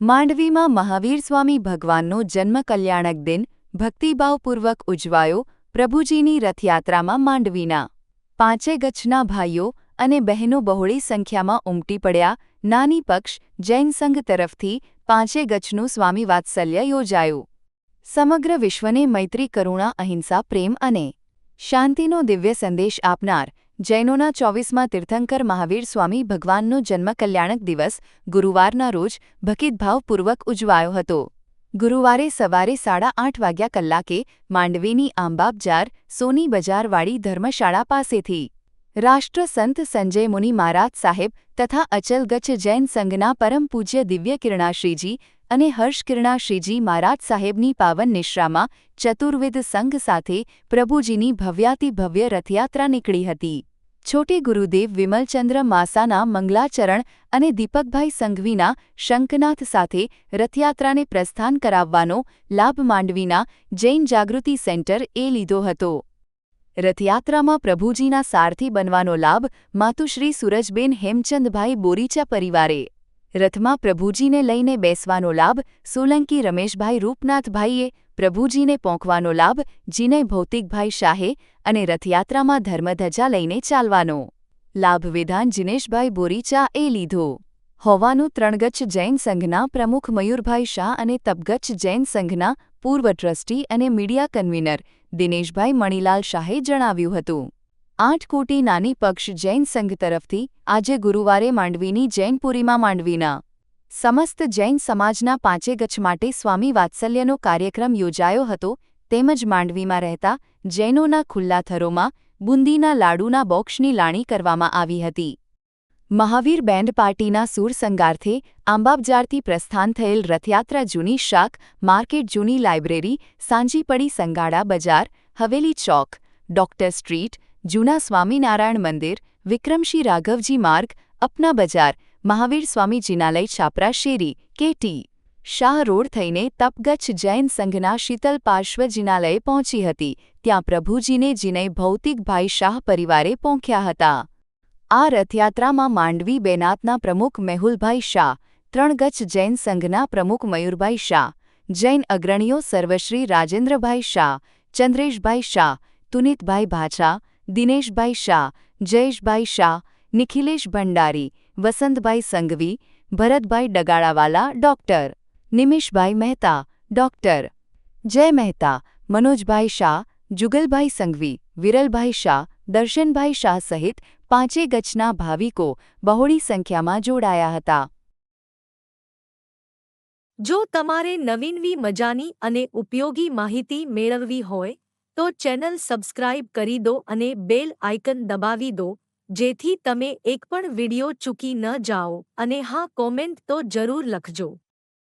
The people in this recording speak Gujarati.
માંડવીમાં મહાવીર સ્વામી ભગવાનનો જન્મ કલ્યાણક દિન ભક્તિભાવપૂર્વક ઉજવાયો પ્રભુજીની રથયાત્રામાં માંડવીના. પાંચે ગચ્છના ભાઈઓ અને બહેનો બહોળી સંખ્યામાં ઉમટી પડ્યા. નાની પક્ષ જૈન સંઘ તરફથી પાંચે ગચ્છનું સ્વામી વાત્સલ્ય યોજાયું. સમગ્ર વિશ્વને મૈત્રી કરુણા, અહિંસા, પ્રેમ અને શાંતિનો દિવ્ય સંદેશ આપનાર જૈનોના ચોવીસમાં તીર્થંકર મહાવીર સ્વામી ભગવાનનો જન્મ કલ્યાણક દિવસ ગુરુવારના રોજ ભક્તિભાવપૂર્વક ઉજવાયો હતો. ગુરુવારે સવારે સાડા આઠ વાગ્યા કલાકે માંડવીની આંબાબજાર સોની બજારવાળી ધર્મશાળા પાસેથી રાષ્ટ્રસંત સંજય મુનિ મહારાજ સાહેબ તથા અચલગચ્છ જૈન સંઘના પરમ પૂજ્ય દિવ્ય અને હર્ષ કિરણાશ્રીજી મહારાજ સાહેબની પાવન નિશ્રામાં ચતુર્વિધ સંઘ સાથે પ્રભુજીની ભવ્યાતિભવ્ય રથયાત્રા નીકળી હતી. છોટે ગુરુદેવ વિમલચંદ્ર માસાના મંગલાચરણ અને દીપકભાઈ સંઘવીના શંકનાથ સાથે રથયાત્રાને પ્રસ્થાન કરાવવાનો લાભ માંડવીના જૈન જાગૃતિ સેન્ટર એ લીધો હતો. રથયાત્રામાં પ્રભુજીના સારથી બનવાનો લાભ માતુશ્રી સુરજબેન હેમચંદભાઈ બોરીચા પરિવારે. રથમાં પ્રભુજીને લઈને બેસવાનો લાભ સોલંકી રમેશભાઈ રૂપનાથભાઈએ પ્રભુજીને પોંકવાનો લાભ, જીને ભૌતિકભાઈ શાહે અને રથયાત્રામાં ધર્મધજા લઈને ચાલવાનો. લાભ વિધાન જીનેશભાઈ બોરીચા એ લીધો. હોવાનું ત્રણગચ્છ જૈન સંઘના પ્રમુખ મયુરભાઈ શાહ અને તપગચ્છ જૈન સંઘના પૂર્વ ટ્રસ્ટી અને મીડિયા કન્વીનર દિનેશભાઈ મણીલાલ શાહે જણાવ્યું હતું. આઠ કોટી નાની પક્ષ જૈન સંઘ તરફથી આજે ગુરુવારે માંડવીની જૈનપુરીમાં માંડવીના સમસ્ત જૈન સમાજના પાંચે ગચ્છ માટે સ્વામી વાત્સલ્યનો કાર્યક્રમ યોજાયો હતો, તેમજ માંડવીમાં રહેતા જૈનોના ખુલ્લા થરોમાં બુંદીના લાડુના બોક્સની લાણી કરવામાં આવી હતી. મહાવીર બેન્ડ પાર્ટીના સૂર સંગાર્થે આંબાબજારથી પ્રસ્થાન થયેલ રથયાત્રા જૂની શાક, માર્કેટ જૂની લાઇબ્રેરી, સાંજીપડી સંગાડા બજાર, હવેલી ચોક, ડોક્ટર સ્ટ્રીટ, જૂના સ્વામિનારાયણ મંદિર, વિક્રમશી રાઘવજી માર્ગ, અપના બજાર મહાવીર સ્વામી જિનાલય છાપરા શેરી, કેટી. શાહ રોડ થઈને તપગચ્છ જૈન સંઘના શીતલ પાર્શ્વ જિનાલયે પહોંચી હતી. ત્યાં પ્રભુજીને જીને ભૌતિકભાઈ શાહ પરિવારે પહોંચ્યા હતા. આ રથયાત્રામાં માંડવી બેનાતના પ્રમુખ મેહુલભાઈ શાહ ત્રણગચ્છ જૈન સંઘના પ્રમુખ મયુરભાઈ શાહ, જૈન અગ્રણીઓ સર્વશ્રી રાજેન્દ્રભાઈ શાહ, ચંદ્રેશભાઈ શાહ, તુનિતભાઈ ભાછા, દિનેશભાઈ શાહ, જયેશભાઈ શાહ નિખિલેશ ભંડારી, વસંતભાઈ સંઘવી, ભરતભાઈ ડગાળાવાલા, ડોક્ટર. નિમિષભાઈ મહેતા, ડોક્ટર. જય મહેતા, મનોજભાઈ શાહ, જુગલભાઈ સંઘવી, વિરલભાઈ શાહ, દર્શનભાઈ શાહ સહિત પાંચે ગચ્છના ભાવિકો બહોળી સંખ્યામાં જોડાયા હતા. જો તમારે નવીનવી મજાની અને ઉપયોગી માહિતી મેળવવી હોય, તો ચેનલ સબસ્ક્રાઇબ કરી દો અને બેલ આઇકન દબાવી દો. જેથી તમે એક પણ વિડિયો ચૂકી ન જાઓ અને હા કોમેન્ટ તો જરૂર લખજો.